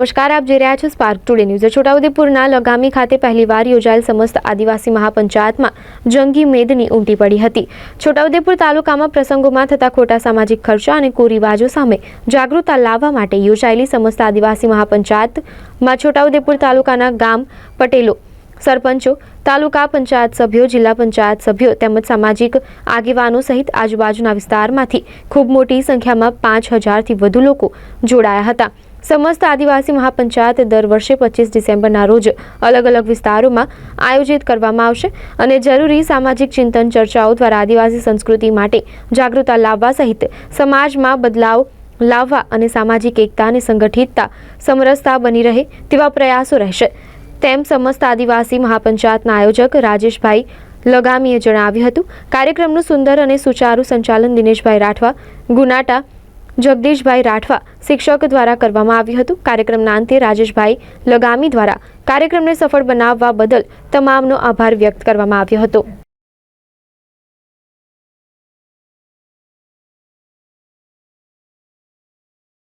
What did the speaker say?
નમસ્કાર, આપ જોઈ રહ્યા છો સ્પાર્ક ટુડે ન્યૂઝ છોટાઉદેપુરના લગામી ખાતે પહેલીવાર યોજાયેલ સમસ્ત આદિવાસી મહાપંચાયતમાં જંગી મેદની ઉમટી પડી હતી. છોટાઉદેપુર તાલુકામાં પ્રસંગોમાં થતા ખોટા સામાજિક ખર્ચા અને કુરિવાજો સામે જાગૃતતા લાવવા માટે યોજાયેલી સમસ્ત આદિવાસી મહાપંચાયતમાં છોટાઉદેપુર તાલુકાના ગામ પટેલો, સરપંચો, તાલુકા પંચાયત સભ્યો, જિલ્લા પંચાયત સભ્યો તેમજ સામાજિક આગેવાનો સહિત આજુબાજુના વિસ્તારમાંથી ખૂબ મોટી સંખ્યામાં પાંચ હજારથી વધુ લોકો જોડાયા હતા. સમસ્ત આદિવાસી મહાપંચાયત દર વર્ષે પચીસ ડિસેમ્બરના રોજ અલગ અલગ વિસ્તારોમાં આયોજિત કરવામાં આવશે અને જરૂરી સામાજિક ચિંતન ચર્ચાઓ દ્વારા આદિવાસી સંસ્કૃતિ માટે જાગૃતતા લાવવા સહિત સમાજમાં બદલાવ લાવવા અને સામાજિક એકતા અને સંગઠિતતા સમરસતા બની રહે તેવા પ્રયાસો રહેશે. તેમ સમસ્ત આદિવાસી મહાપંચાયતના આયોજક રાજેશભાઈ લગામીએ જણાવ્યું હતું. કાર્યક્રમનું સુંદર અને સુચારુ સંચાલન દિનેશભાઈ રાઠવા, ગુનાટા જગદીશભાઈ રાઠવા શિક્ષક દ્વારા કરવામાં આવ્યું હતું. કાર્યક્રમના અંતે રાજેશભાઈ લગામી દ્વારા કાર્યક્રમને સફળ બનાવવા બદલ તમામનો આભાર વ્યક્ત કરવામાં આવ્યો હતો.